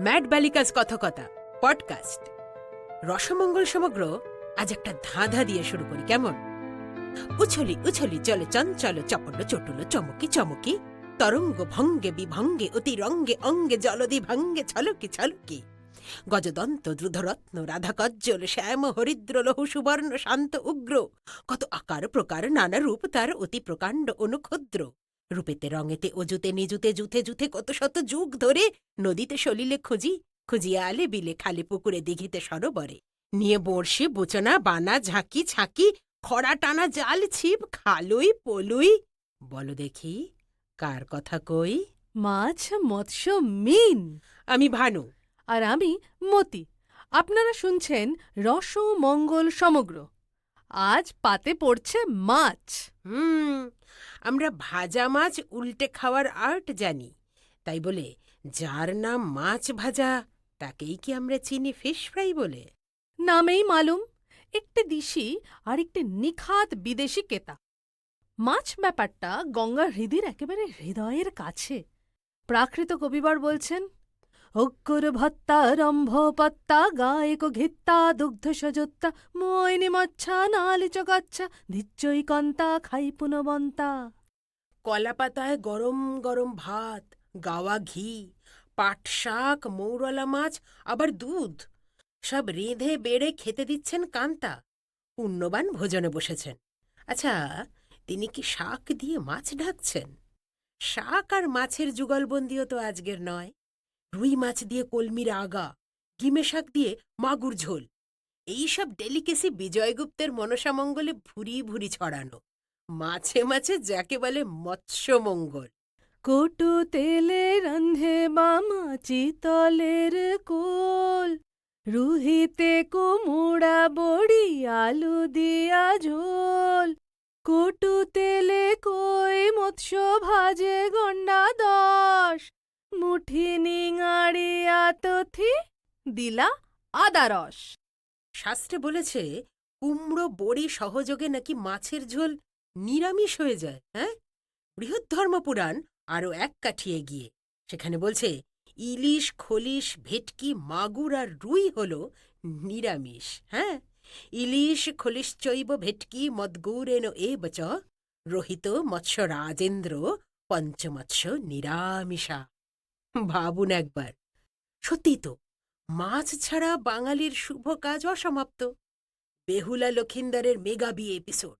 Mad বালিকাস কথকতা, podcast. রসমঙ্গল সমগ্র আজ একটা ধাঁধা দিয়ে শুরু করি, কেমন? উছলি উছলি চলে চঞ্চল চপল চটুল চমকি চমকি, তরঙ্গ ভঙ্গে বিভঙ্গে অতি রঙ্গে অঙ্গে জলদি ভঙ্গে ছলকি ছলকি। গজদন্ত দ্রুধরত্ন রাধা কজ্জল শ্যাম হরিদ্র লহু সুবর্ণ শান্ত উগ্র, কত আকার প্রকার নানা রূপ তার অতি প্রকাণ্ড অনুক্ষুদ্র। রূপেতে রঙেতে অজুতে নিজুতে জুথে জুথে কত শত যুগ ধরে নদীতে সলিলে খুঁজি খুঁজিয়া আলে বিলে খালে পুকুরে দিঘিতে সরোবরে। নিয়ে বড়শি বুচনা বানা ঝাঁকি ছাঁকি খরা টানা জাল ছিপ খালুই পলুই। বলো দেখি কার কথা কই? মাছ মৎস্য মিন। আমি ভানু। আর আমি মতি। আপনারা শুনছেন রস মঙ্গল সমগ্র। আজ পাতে পড়ছে মাছ। হুম আমরা ভাজা মাছ উল্টে খাওয়ার আর্ট জানি। তাই বলে যার নাম মাছ ভাজা তাকেই কি আমরা চিনি ফিশ ফ্রাই বলে? নামেই মালুম। একটি দিশি আর একটি নিখাত বিদেশি কেতা মাছ ব্যাপারটা গঙ্গার হৃদির একেবারে হৃদয়ের কাছে। প্রাকৃত কবিবার বলছেন অগ্গর ভত্তা রম্ভ পত্তা গায়ক ঘিত্তা দুগ্ধ সজত্তা মৈনি মচ্ছা নালি চকাচ্ছা ধিচ্চই কন্তা খাই পুনবন্তা কলা পাতায় গরম গরম ভাত, গাওয়া ঘি পাট শাক মৌরলা মাছ, আবার দুধ। সব রেঁধে বেড়ে খেতে দিচ্ছেন কান্তা। পুণ্যবান ভোজনে বসেছেন। আচ্ছা তিনি কি শাক দিয়ে মাছ ঢাকছেন? শাক আর মাছের যুগলবন্দিও তো আজকের নয়। রুই মাছ দিয়ে কলমির আগা, গিমে শাক দিয়ে মাগুর ঝোল। এইসব ডেলিকেসি বিজয়গুপ্তের মনসামঙ্গলে ভুরি ভুরি ছড়ানো। মাছে মাছে যাকে বলে মৎস্যমঙ্গল। কোটু তেলে রন্ধে বামা চিতলের কোল। রুহিতে কুমুড়া, বড়ি, আলু দিয়া ঝোল। কোটু তেলে কই মৎস্য ভাজে গন্ডা দশ। মুঠি নিঙাড়িয়া তথি দিলা আদা রস। শাস্ত্রে বলেছে, কুমড়ো বড়ি সহযোগে নাকি মাছের ঝোল নিরামিষ হয়ে যায় হ্যাঁ? বৃহদ্ধর্মপুরাণ আরও এক কাঠিয়ে গিয়ে সেখানে বলছে, ইলিশ, খলিশ, ভেটকি, মাগুর আর রুই হল নিরামিষ হ্যাঁ? ইলিশ খলিশ্চৈব ভেটকি মদ্গুরেন এ বচ রোহিত মৎস্য রাজেন্দ্র পঞ্চমৎস্য নিরামিষা। ভাবুন একবার। সত্যি তো, মাছ ছাড়া বাঙালির শুভ কাজ অসমাপ্ত। বেহুলা লক্ষিন্দরের মেগা বিয়ে এপিসোড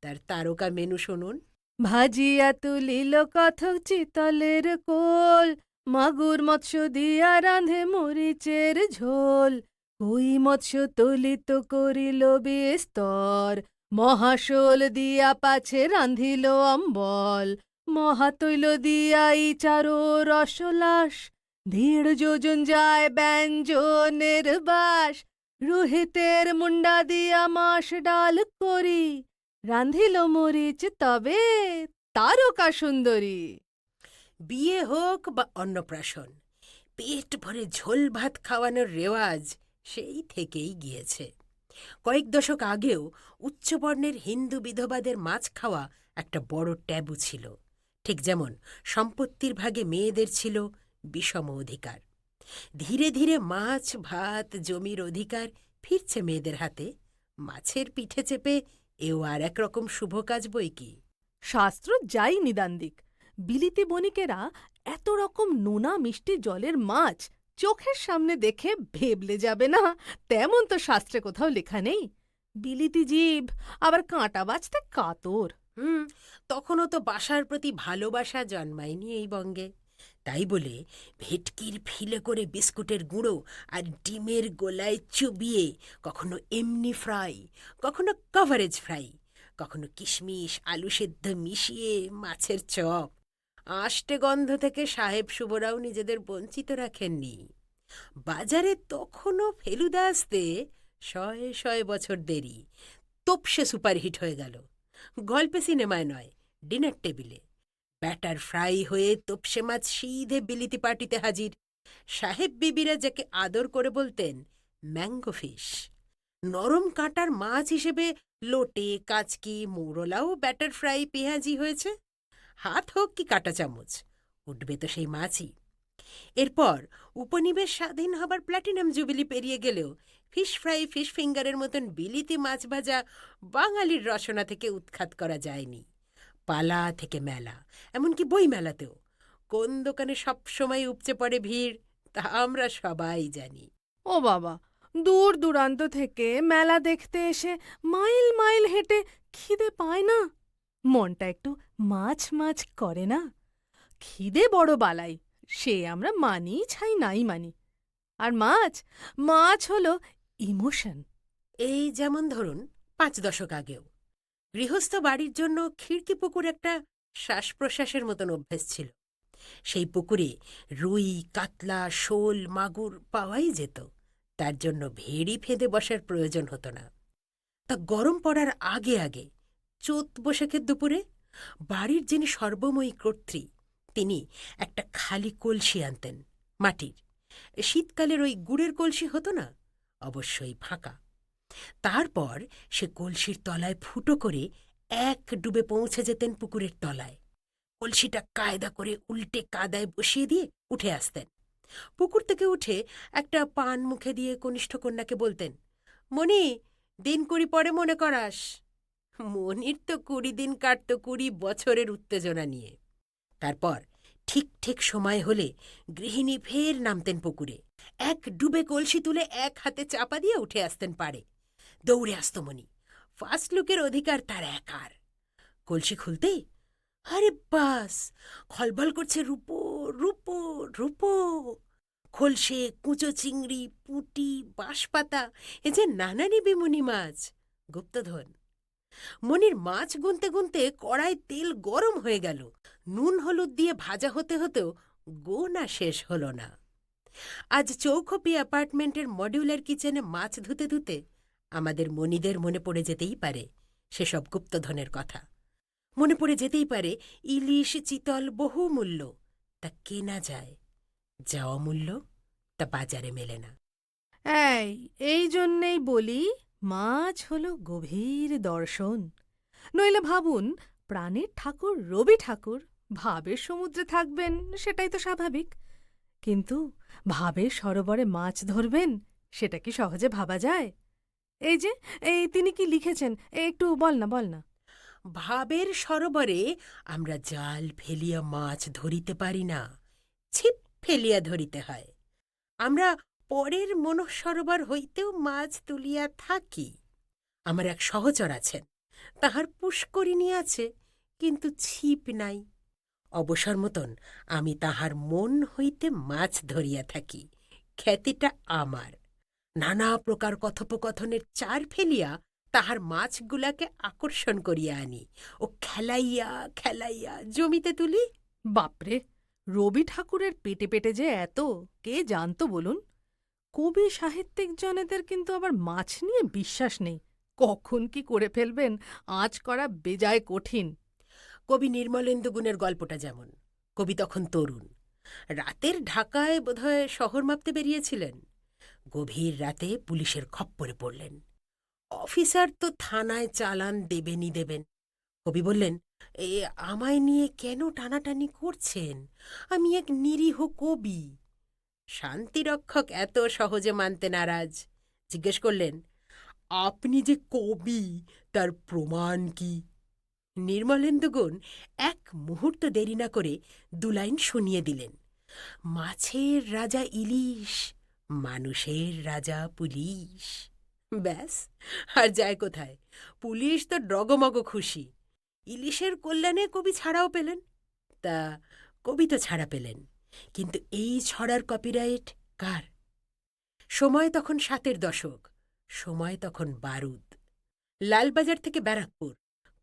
তার তারকা মেনু শুনুন। ভাজিয়া তুলিল কথক চিতলের কোল, মাগুর মৎস্য দিয়া রাঁধে মরিচের ঝোল। কই মৎস্য তলিত করিল বিস্তর, মহাশোল দিয়া পাছে রাঁধিল অম্বল। মহাতৈল দিয়া চারো রসলাস, ধীর যোজন যায় ব্যঞ্জনের বাস। রোহিতের মুন্ডা দিয়া মাস ডাল করি, রাঁধিল মরিচ তবে তারকা সুন্দরী। বিয়ে হোক বা অন্নপ্রাশন, পেট ভরে ঝোল ভাত খাওয়ানোর রেওয়াজ সেই থেকেই গিয়েছে। কয়েক দশক আগেও উচ্চবর্ণের হিন্দু বিধবাদের মাছ খাওয়া একটা বড় ট্যাবু ছিল। ঠিক যেমন সম্পত্তির ভাগে মেয়েদের ছিল বিষম অধিকার। ধীরে ধীরে মাছ, ভাত, জমির অধিকার ফিরছে মেয়েদের হাতে। মাছের পিঠে চেপে এও আর একরকম শুভ কাজ বই কি? শাস্ত্র যাই নিদান্দিক বিলিতি বণিকেরা এত রকম নোনা মিষ্টি জলের মাছ চোখের সামনে দেখে ভেবলে যাবে না, তেমন তো শাস্ত্রে কোথাও লেখা নেই। বিলিতি জীব, আবার কাঁটা বাঁচতে কাতর। হুম, তখনও তো বাসার প্রতি ভালোবাসা জন্মায়নি এই বঙ্গে। তাই বলে ভেটকির ফিলে করে বিস্কুটের গুঁড়ো আর ডিমের গোলায় চুবিয়ে, কখনো এমনি ফ্রাই, কখনো কভারেজ ফ্রাই, কখনো কিশমিশ, আলু সেদ্ধ মিশিয়ে মাছের চপ। আষ্টে গন্ধ থেকে সাহেব শুভরাও নিজেদের বঞ্চিত রাখেননি। বাজারে তখনও ফেলুদা আসতে শয়ে শয়ে বছর দেরি, তোপসে সুপারহিট হয়ে গেল। গল্পে সিনেমায় নয়, ডিনার টেবিলে। ব্যাটার ফ্রাই হয়ে তোপসে মাছ সিধে বিলিতি পার্টিতে হাজির। সাহেব বিবিরা যাকে আদর করে বলতেন, ম্যাঙ্গো ফিশ। নরম কাঁটার মাছ হিসেবে লোটে, কাচকি, মৌরলাও ব্যাটার ফ্রাই পেঁয়াজি হয়েছে। হাত হোক কি কাটা চামচ, উঠবে তো সেই মাছই। এরপর উপনিবেশ স্বাধীন হবার প্ল্যাটিনাম জুবিলি পেরিয়ে গেলেও ফিশ ফ্রাই, ফিশ ফিঙ্গারের মতন বিলিতি মাছ ভাজা বাঙালির রসনা থেকে উৎখাত করা যায়নি। পালা থেকে মেলা, এমনকি বই মেলাতেও কোন দোকানে সবসময় উপচে পড়ে ভিড়, তা আমরা সবাই জানি। ও বাবা, দূর দূরান্ত থেকে মেলা দেখতে এসে মাইল মাইল হেঁটে খিদে পায় না? মনটা একটু মাছ মাছ করে না? খিদে বড় বালাই, সে আমরা মানি ছাই, নাই মানি। আর মাছ মাছ হলো ইমোশন। এই যেমন ধরুন, পাঁচ দশক আগেও। গৃহস্থ বাড়ির জন্য খিড়কি পুকুর একটা শ্বাস প্রশ্বাসের মতন অভ্যেস ছিল। সেই পুকুরে রুই, কাতলা, শোল, মাগুর পাওয়াই যেত। তার জন্য ভেড়ি ফেঁদে বসার প্রয়োজন হতো না। তা গরম পড়ার আগে আগে, চোত বৈশাখের দুপুরে, বাড়ির যিনি সর্বময়ী কর্ত্রী, তিনি একটা খালি কলসি আনতেন, মাটির। শীতকালের ওই গুড়ের কলসি হতো না? অবশ্যই ফাঁকা। তারপর সে কলসির তলায় ফুটো করে এক ডুবে পৌঁছে যেতেন পুকুরের তলায়। কলসিটা কায়দা করে উল্টে কাদায় বসিয়ে দিয়ে উঠে আসতেন। পুকুর থেকে উঠে একটা পান মুখে দিয়ে কনিষ্ঠ কন্যাকে বলতেন, মণি, দিন কুড়ি পরে মনে করাস। মনির তো কুড়ি দিন কাটত কুড়ি বছরের উত্তেজনা নিয়ে। তারপর ঠিক ঠিক সময় হলে গৃহিণী ফের নামতেন পুকুরে। এক ডুবে কলসি তুলে এক হাতে চাপা দিয়ে উঠে আসতেন পারে দৌড়ে আসত মনি ফার্স্ট লুকের অধিকার তার একার। কলসি খুলতেই, আরে বাস, খলবল করছে রূপো রূপো রূপো। খলসে কুঁচো চিংড়ি, পুঁটি, বাঁশপাতা, এ যে নানানি বিমুনি মাছ, গুপ্তধন। মনির মাছ গুনতে গুনতে কড়ায় তেল গরম হয়ে গেল। নুন হলুদ দিয়ে ভাজা হতে হতেও গোনা শেষ হল না। আজ চৌখপি অ্যাপার্টমেন্টের মডিউলার কিচেনে মাছ ধুতে ধুতে আমাদের মনিদের মনে পড়ে যেতেই পারে সেসব গুপ্তধনের কথা। মনে পড়ে যেতেই পারে ইলিশ, চিতল বহু মূল্য তা কেনা যায়, যা অমূল্য, তা বাজারে মেলে না। এই এই জন্যেই বলি মাছ হল গভীর দর্শন। নইলে ভাবুন, প্রাণের ঠাকুর রবি ঠাকুর। ভাবের সমুদ্রে থাকবেন, সেটাই তো স্বাভাবিক। কিন্তু ভাবে সরোবরে মাছ ধরবেন, সেটা কি সহজে ভাবা যায়? এই যে, এই তিনি কি লিখেছেন? একটু বল না বল না। ভাবের সরোবরে আমরা জাল ফেলিয়া মাছ ধরিতে পারি না, ছিপ ফেলিয়া ধরিতে হয়। আমরা পরের মনঃসরোবর হইতেও মাছ তুলিয়া থাকি। আমার এক সহচর আছেন, তাহার পুষ্করিণী আছে, কিন্তু ছিপ নাই। অবসর মতন আমি তাহার মন হইতে মাছ ধরিয়া থাকি, খ্যাতিটা আমার। নানা প্রকার কথোপকথনের চার ফেলিয়া তাহার মাছগুলাকে আকর্ষণ করিয়া আনি ও খেলাইয়া খেলাইয়া জমিতে তুলি। বাপরে, রবি ঠাকুরের পেটে পেটে যে এত, কে জানতো বলুন? কবি সাহিত্যিক জনেদের কিন্তু আবার মাছ নিয়ে বিশ্বাস নেই। কখন কি করে ফেলবেন? আঁচ করা বেজায় কঠিন। কবি নির্মলেন্দু গুণের গল্পটা যেমন। কবি তখন তরুণ। রাতের ঢাকায় বোধহয় শহর মাপতে বেরিয়েছিলেন। গভীর রাতে পুলিশের খপ্পরে পড়লেন। অফিসার তো থানায় চালান দেবেনই দেবেন। কবি বললেন, এ, আমায় নিয়ে কেন টানাটানি করছেন? আমি এক নিরীহ কবি। শান্তিরক্ষক এত সহজে মানতে নারাজ। জিজ্ঞেস করলেন, আপনি যে কবি, তার প্রমাণ কি? নির্মলেন্দুগুণ এক মুহূর্ত দেরি না করে দুলাইন শুনিয়ে দিলেন, মাছের রাজা ইলিশ, মানুষের রাজা পুলিশ। ব্যাস, আর যায় কোথায়? পুলিশ তো ডগমগ খুশি। ইলিশের কল্যাণে কবি ছাড়াও পেলেন। তা কবি তো ছাড়া পেলেন, কিন্তু এই ছড়ার কপিরাইট কার? সময় তখন সাতের দশক, সময় তখন বারুদ। লালবাজার থেকে ব্যারাকপুর।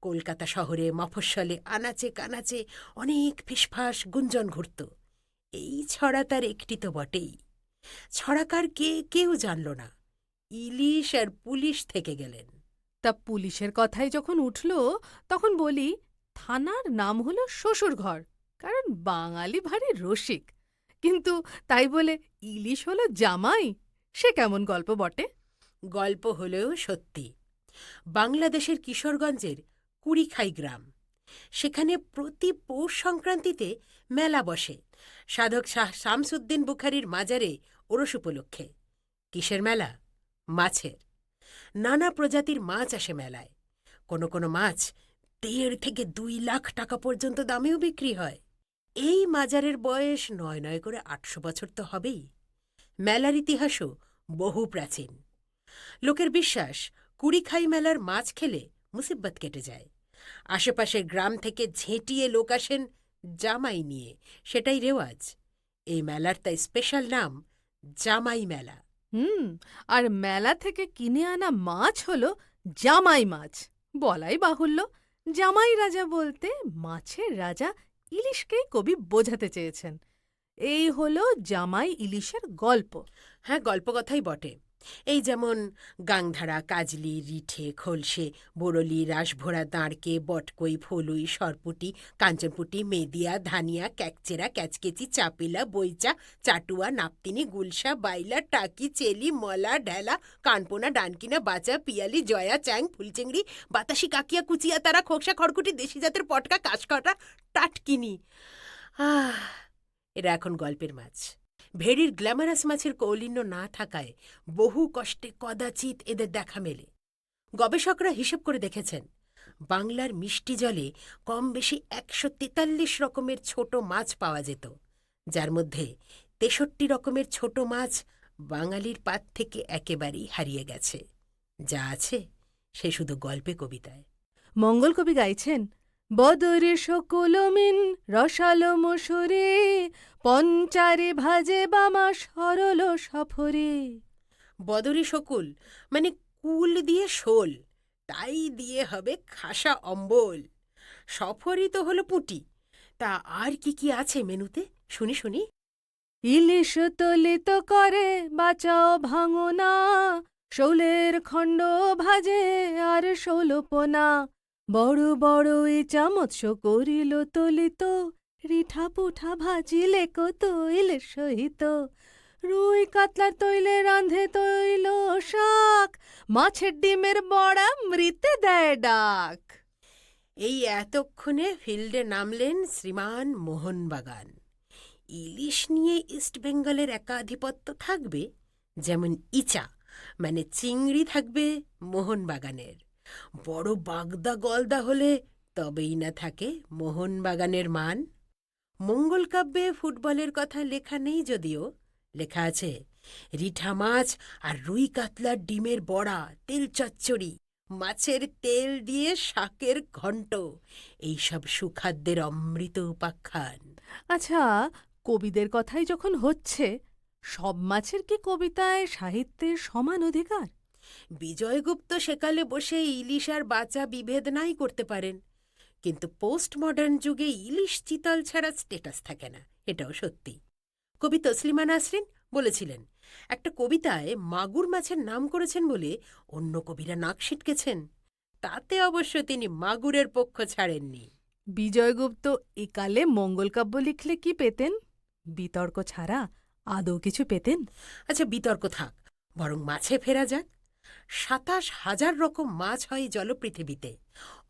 কলকাতা শহরে মফস্বলে আনাচে কানাচে অনেক ফিসফাস গুঞ্জন ঘুরত। এই ছড়া তার একটি তো বটেই। ছড়াকার কে কেউ জানল না। ইলিশ আর পুলিশ থেকে গেলেন। তা পুলিশের কথাই যখন উঠল তখন বলি থানার নাম হলো শ্বশুরঘর কারণ বাঙালি ভারী রসিক। কিন্তু তাই বলে ইলিশ হলো জামাই সে কেমন গল্প বটে? গল্প হলেও সত্যি। বাংলাদেশের কিশোরগঞ্জের কুড়িখাই গ্রাম। সেখানে প্রতি পৌষ সংক্রান্তিতে মেলা বসে। সাধক শাহ শামসুদ্দিন বুখারির মাজারে ওরস উপলক্ষে। কিসের মেলা? মাছের। নানা প্রজাতির মাছ আসে মেলায়। কোনো কোনো মাছ দেড় থেকে দুই লাখ টাকা পর্যন্ত দামেও বিক্রি হয়। এই মাজারের বয়স নয় নয় করে আটশো বছর তো হবেই। মেলার ইতিহাসও বহু প্রাচীন। লোকের বিশ্বাস, কুড়িখাই মেলার মাছ খেলে মুসিব্বত কেটে যায়। আশেপাশের গ্রাম থেকে ঝেঁটিয়ে লোক আসেন জামাই নিয়ে। সেটাই রেওয়াজ। এই মেলার তাই স্পেশাল নাম জামাই মেলা। হুম আর মেলা থেকে কিনে আনা মাছ হলো জামাই মাছ। বলাই বাহুল্য জামাই রাজা বলতে মাছের রাজা ইলিশকেই কবি বোঝাতে চেয়েছেন। এই হলো জামাই ইলিশের গল্প। হ্যাঁ গল্প কথাই বটে। এই যেমন গাংধারা, কাজলি, রিঠে, খোলসে বরলি রাসভোড়া দাঁড়কে, বটকই, ফলুই, সরপুটি, কাঞ্চনপুটি, মেদিয়া, ধানিয়া, ক্যাকচেরা, ক্যাচকেচি, চাপিলা, বইচা, চাটুয়া, নাপতিনি, গুলশা, বাইলা, টাকি, চেলি, মলা, ঢেলা, কানপোনা, ডানকিনা, বাচা, পিয়ালি, জয়া, চ্যাং, ফুলচিংড়ি, বাতাসি, কাকিয়া, কুচিয়া, তারা, খোকসা, খড়কুটি, দেশি জাতের পটকা, কাঁচকটা, টাটকিনি। আহ, এরা এখন গল্পের মাছ। ভেড়ির গ্ল্যামারাস মাছের কৌলিন্য না থাকায় বহু কষ্টে কদাচিৎ এদের দেখা মেলে। গবেষকরা হিসেব করে দেখেছেন, বাংলার মিষ্টি জলে কম বেশি একশো তেতাল্লিশ রকমের ছোট মাছ পাওয়া যেত, যার মধ্যে তেষট্টি রকমের ছোট মাছ বাঙালির পাত থেকে একেবারেই হারিয়ে গেছে। যা আছে সে শুধু গল্পে, কবিতায়। মঙ্গল কবি গাইছেন বদরে সকল মিন রসালো মসুরে পঞ্চারে ভাজে বামা সরল সফরে। বদরি শকুল মানে কুল দিয়ে শোল তাই দিয়ে হবে খাসা অম্বল। সফরই তো হলো পুঁটি তা আর কি কি আছে মেনুতে? শুনি শুনি। ইলিশ তলিত করে বাঁচাও ভাঙনা শোলের খণ্ড ভাজে আর শোলপনা বড় বড় এ চামচ করিল তলিত, রিঠা পুঠা ভাজিলে কত ইলিশ সহিত। রুই কাতলার তৈলে রাঁধে তৈল শাক, মাছের ডিমের বড়া মৃতে দেয় ডাক। এই এতক্ষণে ফিল্ডে নামলেন শ্রীমান মোহনবাগান ইলিশ নিয়ে ইস্টবেঙ্গলের একাধিপত্য থাকবে, যেমন ইচা মানে চিংড়ি থাকবে মোহনবাগানের বড় বাগদা গলদা হলে তবেই না থাকে মোহনবাগানের মান। মঙ্গল কাব্যে ফুটবলের কথা লেখা নেই যদিও, লেখা আছে, রিঠা মাছ আর রুই কাতলার ডিমের বড়া, তেল চচ্চড়ি, মাছের তেল দিয়ে শাকের ঘণ্ট এইসব সুখাদ্যের অমৃত উপাখ্যান। আচ্ছা কবিদের কথাই যখন হচ্ছে, সব মাছের কি কবিতায় সাহিত্যের সমান অধিকার? বিজয়গুপ্ত সেকালে বসে ইলিশ আর বাঁচা বিভেদ নাই করতে পারেন। কিন্তু পোস্ট মডার্ন যুগে ইলিশ চিতল ছাড়া স্টেটাস থাকে না এটাও সত্যি। কবি তসলিমা নাসরিন বলেছিলেন একটা কবিতায় মাগুর মাছের নাম করেছেন বলে অন্য কবিরা নাক ছিটকেছেন তাতে অবশ্য তিনি মাগুরের পক্ষ ছাড়েননি। বিজয়গুপ্ত একালে মঙ্গলকাব্য লিখলে কি পেতেন? বিতর্ক ছাড়া আদৌ কিছু পেতেন? আচ্ছা বিতর্ক থাক বরং মাছে ফেরা যাক। সাতাশ হাজার রকম মাছ হয় জলপৃথিবীতে।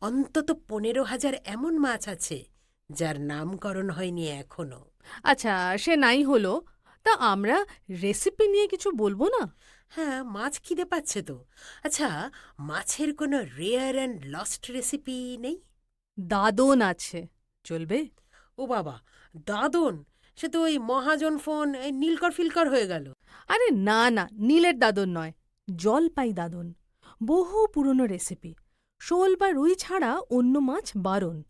অন্তত পনেরো হাজার এমন মাছ আছে যার নামকরণ হয়নি এখনও। আচ্ছা সে নাই হলো তা আমরা রেসিপি নিয়ে কিছু বলব না? হ্যাঁ মাছ খিদে পাচ্ছে তো। আচ্ছা মাছের কোনো রেয়ার অ্যান্ড লস্ট রেসিপি নেই? দাদন আছে চলবে? ও বাবা দাদন? সে তো ওই মহাজন ফোন এই নীলকর ফিলকর হয়ে গেল। আরে না না নীলের দাদন নয় জলপাই দাদন বহু পুরনো রেসিপি শোল বা রুই ছাড়া অন্য মাছ বারণ।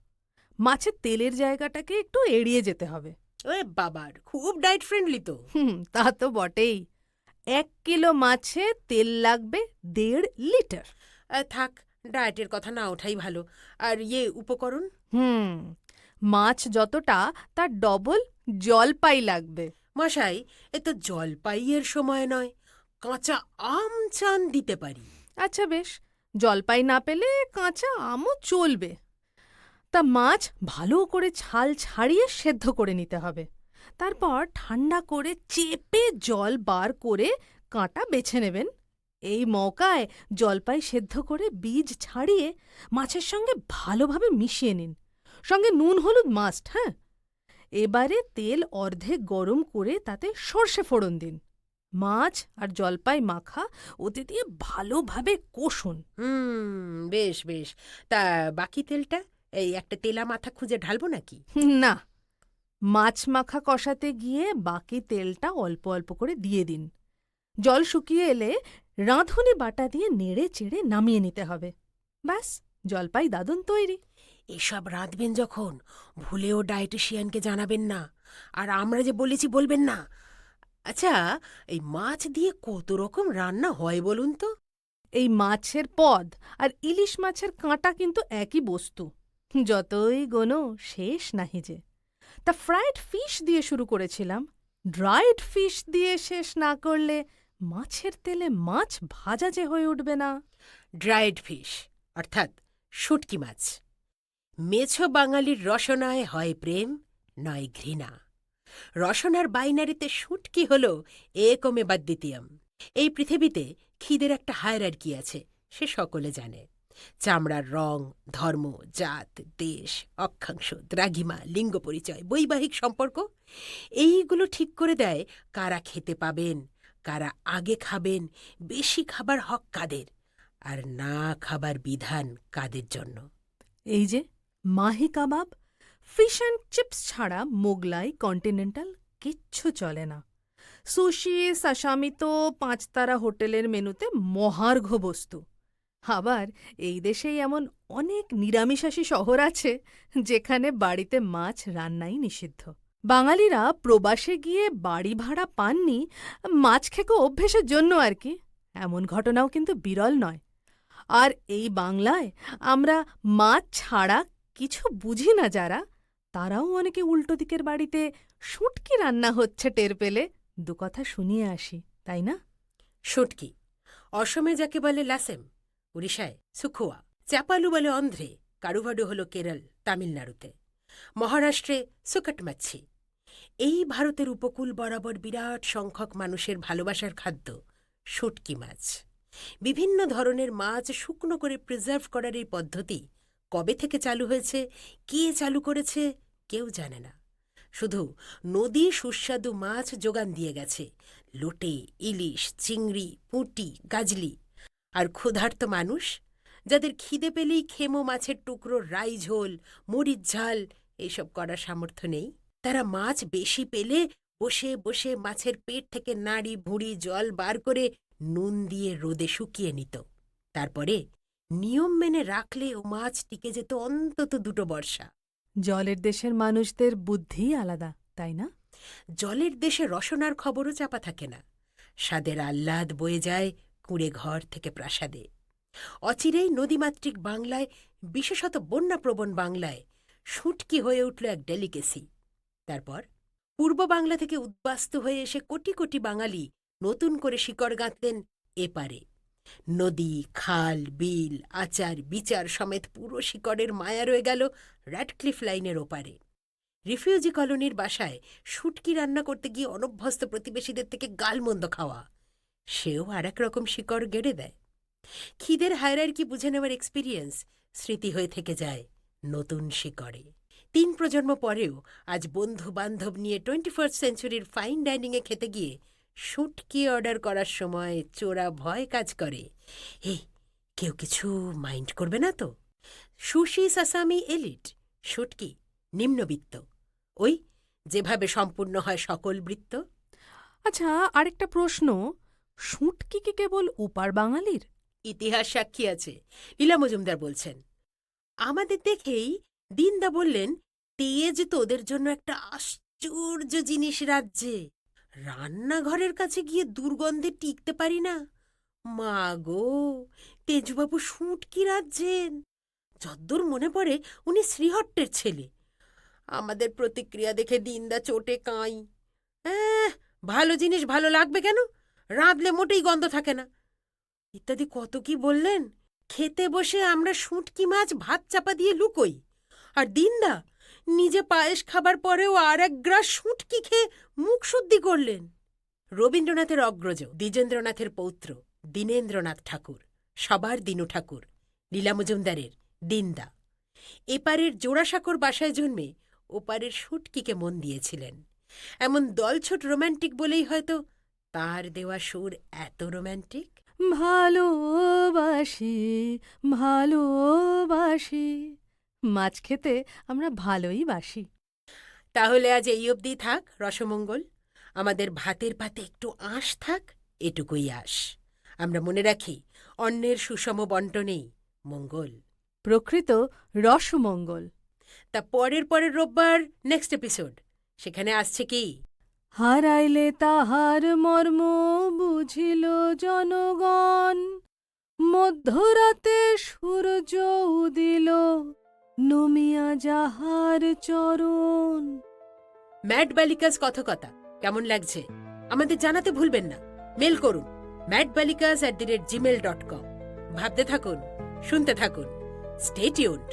মাছের তেলের জায়গাটাকে একটু এড়িয়ে যেতে হবে। ওরে বাবার খুব ডায়েট ফ্রেন্ডলি তো। হুম তা তো বটেই। এক কিলো মাছে তেল লাগবে দেড় লিটার। থাক ডায়েটের কথা না ওঠাই ভালো। আর ইয়ে উপকরণ? হুম মাছ যতটা তার ডবল জলপাই লাগবে। মশাই এ তো জলপাইয়ের সময় নয়। কাঁচা আম চান দিতে পারি। আচ্ছা বেশ, জলপাই না পেলে কাঁচা আমও চলবে। তা মাছ ভালো করে ছাল ছাড়িয়ে সেদ্ধ করে নিতে হবে। তারপর ঠান্ডা করে চেপে জল বার করে কাঁটা বেছে নেবেন। এই মৌকায় জলপাই সেদ্ধ করে বীজ ছাড়িয়ে মাছের সঙ্গে ভালোভাবে মিশিয়ে নিন। সঙ্গে নুন, হলুদ মাস্ট হ্যাঁ? এবারে তেল অর্ধেক গরম করে তাতে সর্ষে ফোড়ন দিন। মাছ আর জলপাই মাখা ওতে দিয়ে ভালোভাবে কষুন। হুম বেশ বেশ। তা বাকি তেলটা এই একটা তেলা মাথা খুঁজে ঢালবো নাকি? না। মাছ মাখা কষাতে গিয়ে বাকি তেলটা অল্প অল্প করে দিয়ে দিন। জল শুকিয়ে এলে রাঁধুনি বাটা দিয়ে নেড়ে চেড়ে নামিয়ে নিতে হবে। ব্যাস জলপাই দাদুন তৈরি। এসব রাঁধবেন যখন ভুলেও ডায়েটিশিয়ানকে জানাবেন না। আর আমরা যে বলেছি বলবেন না আচ্ছা এই মাছ দিয়ে কত রকম রান্না হয় বলুন তো? এই মাছের পদ আর ইলিশ মাছের কাঁটা কিন্তু একই বস্তু। যতই গোনো শেষ নাহি যে। তা ফ্রাইড ফিশ দিয়ে শুরু করেছিলাম। ড্রাইড ফিশ দিয়ে শেষ না করলে মাছের তেলে মাছ ভাজা যে হয়ে উঠবে না। ড্রাইড ফিশ অর্থাৎ শুটকি মাছ। মেছো বাঙালির রসনায় হয় প্রেম নয় ঘৃণা। রসনার বাইনারিতে শুটকি হল একমে বাদ্বিতীয়ম এই পৃথিবীতে খিদের একটা হায়ার কি আছে, সে সকলে জানে। চামড়ার রং, ধর্ম, জাত, দেশ, অক্ষাংশ, দ্রাঘিমা, লিঙ্গ পরিচয়, বৈবাহিক সম্পর্ক, এইগুলো ঠিক করে দেয় কারা খেতে পাবেন, কারা আগে খাবেন, বেশি খাবার হক কাদের, আর না খাবার বিধান কাদের জন্য। এই যে Mahi kebab fish and chips ছাড়া মোগলাই কন্টিনেন্টাল কিচ্ছু চলে না। সুশি, সাসামি তো পাঁচতারা হোটেলের মেনুতে মহার্ঘ বস্তু। আবার এই দেশেই এমন অনেক নিরামিষাসী শহর আছে যেখানে বাড়িতে মাছ রান্নাই নিষিদ্ধ। বাঙালিরা প্রবাসে গিয়ে বাড়ি ভাড়া পাননি, মাছ খেকো অভ্যেসের জন্য আর কি। এমন ঘটনাও কিন্তু বিরল নয়। আর এই বাংলায় আমরা মাছ ছাড়া কিছু বুঝি না যারা। তারাও অনেকে উল্টো দিকের বাড়িতে শুটকি রান্না হচ্ছে টের পেলে। দু কথা শুনিয়ে আসি, তাই না? শুটকি, অসমে যাকে বলে লাসেম, উড়িষ্যায় সুখুয়া, চাপালু বলে অন্ধ্রে, কারুভাডু হল কেরল, তামিলনাড়ুতে, মহারাষ্ট্রে সুকট মাচ্ছি এই ভারতের উপকূল বরাবর বিরাট সংখ্যক মানুষের ভালোবাসার খাদ্য শুটকি মাছ। বিভিন্ন ধরনের মাছ শুকনো করে প্রিজার্ভ করার এই পদ্ধতি কবে থেকে চালু হয়েছে, কে চালু করেছে, কেউ জানে না। শুধু নদী সুস্বাদু মাছ যোগান দিয়ে গেছে, লোটে, ইলিশ, চিংড়ি, পুঁটি, গাজলি। আর ক্ষুধার্ত মানুষ, যাদের খিদে পেলেই খেমো মাছের টুকরো, রাই ঝোল মরিচ ঝাল এইসব করার সামর্থ্য নেই। তারা মাছ বেশি পেলে বসে বসে মাছের পেট থেকে নাড়ি, ভুঁড়ি, জল বার করে নুন দিয়ে রোদে শুকিয়ে নিত। তারপরে নিয়ম মেনে রাখলে ও মাছ টিকে যেত অন্তত দুটো বর্ষা। জলের দেশের মানুষদের বুদ্ধি আলাদা তাই না? জলের দেশে রসনার খবরও চাপা থাকে না। স্বাদের আহ্লাদ বয়ে যায় কুঁড়ে ঘর থেকে প্রাসাদে। অচিরেই নদীমাতৃক বাংলায় বিশেষত বন্যাপ্রবণ বাংলায় শুটকি হয়ে উঠল এক ডেলিকেসি। তারপর পূর্ব বাংলা থেকে উদ্বাস্ত হয়ে এসে কোটি কোটি বাঙালি নতুন করে শিকড় গাঁথলেন এপারে। নদী, খাল, বিল, আচার, বিচার সমেত পুরো শিকড়ের মায়া রয়ে গেল র্যাডক্লিফ লাইনের ওপারে। রিফিউজি কলোনির বাসায় শুটকি রান্না করতে গিয়ে অনভ্যস্ত প্রতিবেশীদের থেকে গালমন্দ খাওয়া। সেও আর এক রকম শিকড় গেড়ে দেয়। খিদের হায়রার কি বুঝে নেওয়ার এক্সপিরিয়েন্স স্মৃতি হয়ে থেকে যায় নতুন শিকড়ে। তিন প্রজন্ম পরেও আজ বন্ধু বান্ধব নিয়ে টোয়েন্টি ফার্স্ট সেঞ্চুরির ফাইন ডাইনিংয়ে খেতে গিয়ে শুটকি অর্ডার করার সময় চোরা ভয় কাজ করে। এই কেউ কিছু মাইন্ড করবে না তো? সুশি সাসামি এলিট শুটকি নিম্নবিত্ত। ওই যেভাবে সম্পূর্ণ হয় সকল বৃত্ত। আচ্ছা আরেকটা প্রশ্ন। শুটকি কি কেবল উপার বাঙালির? ইতিহাস সাক্ষী আছে লীলা মজুমদার বলছেন। আমাদের দেখেই দিনদা বললেন তেজ তোদের জন্য একটা আশ্চর্য জিনিস রাজ্যে। রান্নাঘরের কাছে গিয়ে দুর্গন্ধে টিকতে পারি না। মা গো, তেজবাবু শুঁটকি রাজ্যেন যদ্দূর মনে পড়ে উনি শ্রীহট্টের ছেলে। আমাদের প্রতিক্রিয়া দেখে দিনদা চোটে কাঁই। হ্যাঁ ভালো জিনিস ভালো লাগবে কেন? রাঁধলে মোটেই গন্ধ থাকে না। ইত্যাদি কত কি বললেন? খেতে বসে আমরা শুঁটকি মাছ ভাত চাপা দিয়ে লুকোই। আর দিনদা নিজে পায়েস খাবার পরেও আর এক গ্রাস শুঁটকি খেয়ে মুখ শুদ্ধি করলেন। রবীন্দ্রনাথের অগ্রজ, দ্বিজেন্দ্রনাথের পৌত্র, দীনেন্দ্রনাথ ঠাকুর, সবার দিনু ঠাকুর, লীলা মজুমদারের দিনদা। এপারের জোড়াসাঁকোর বাসায় জন্মে ওপারের শুটকিকে মন দিয়েছিলেন। এমন দলছুট রোম্যান্টিক বলেই হয়তো তার দেওয়া সুর এত রোম্যান্টিক ভালোবাসি ভালোবাসি। মাছ খেতে আমরা ভালোই বাসি। তাহলে আজ এই অবধি থাক রসমঙ্গল। আমাদের ভাতের পাতে একটু আঁশ থাক এটুকুই আস আমরা মনে রাখি অন্যের সুষম বন্টনেই মঙ্গল। প্রকৃত রসমঙ্গল। তা পরের পরের রোববার নেক্সট এপিসোড সেখানে আসছে কি? হারাইলে তাহার মর্ম বুঝিল জনগণ মধ্যরাতে সূর্য উদিল। নমিয়া যাহার চরণ। ম্যাট বালিকাস কথকতা, কেমন লাগছে? আমাদের জানাতে ভুলবেন না। মেল করুন ম্যাট বালিকাস at the rate Gmail dot com ভাবতে থাকুন, শুনতে থাকুন। Stay tuned